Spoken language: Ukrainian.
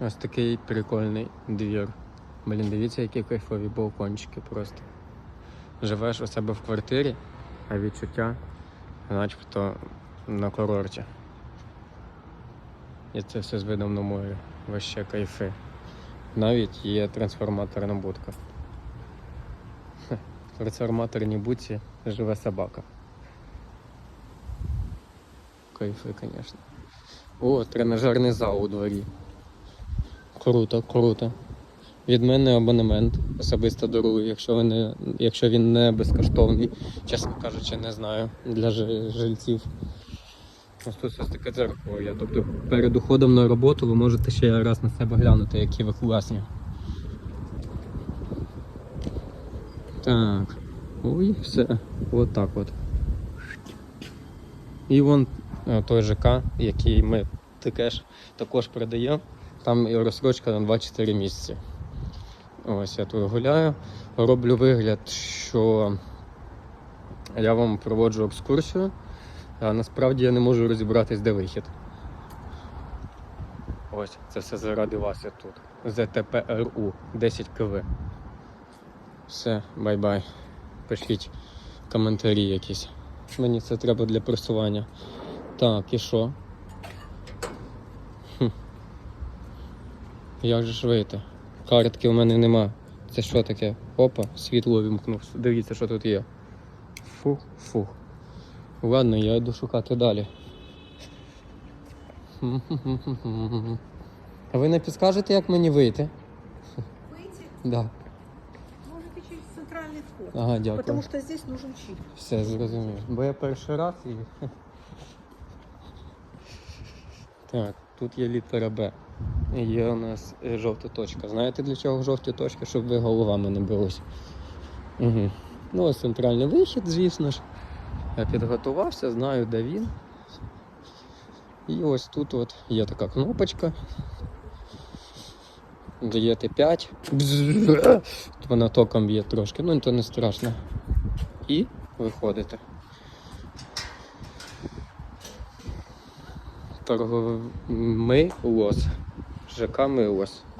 Ось такий прикольний двір. Блін, дивіться, які кайфові балкончики просто. Живеш у себе в квартирі, а відчуття начебто на курорті. І це все з видом на море. Ваще кайфи. Навіть є трансформаторна будка. В трансформаторній будці живе собака. Кайфи, звісно. О, тренажерний зал у дворі. Круто, круто. Від мене абонемент особисто дарую, якщо, ви не, якщо він не безкоштовний, чесно кажучи, не знаю для жильців. Ось тут ось таке дзеркало. Тобто перед уходом на роботу ви можете ще раз на себе глянути, які ви класні. Так. Ой, все. От так от. І вон е, той ЖК, який ми таке ж також продаємо. Там розсрочка на 24 місяці. Ось я тут гуляю. Роблю вигляд, що я вам проводжу екскурсію, а насправді я не можу розібратись, де вихід. Ось, це все заради вас я тут. ЗТПРУ 10 КВ. Все, бай-бай. Пишіть коментарі якісь. Мені це треба для просування. Так, і що? Як же ж вийти? Картки в мене нема. Це що таке? Опа, світло вімкнувся. Дивіться, що тут є. Фух, фух. Ладно, я йду шукати далі. А ви не підскажете, як мені вийти? Выйти Да. можете через центральный вход. Ага, дякую. Потому что здесь нужен чип. Все зрозумів. Бо я перший раз і. Так, тут є літера Б. Є у нас е, жовта точка. Знаєте для чого жовті точки? Щоб ви головами не бились. Угу. Ну, ось центральний вихід, звісно ж. Я підготувався, знаю, де він. І ось тут от є така кнопочка. Даєте 5. Вона током б'є трошки, ну то не страшно. І виходите. Торговий Милос. у Милос.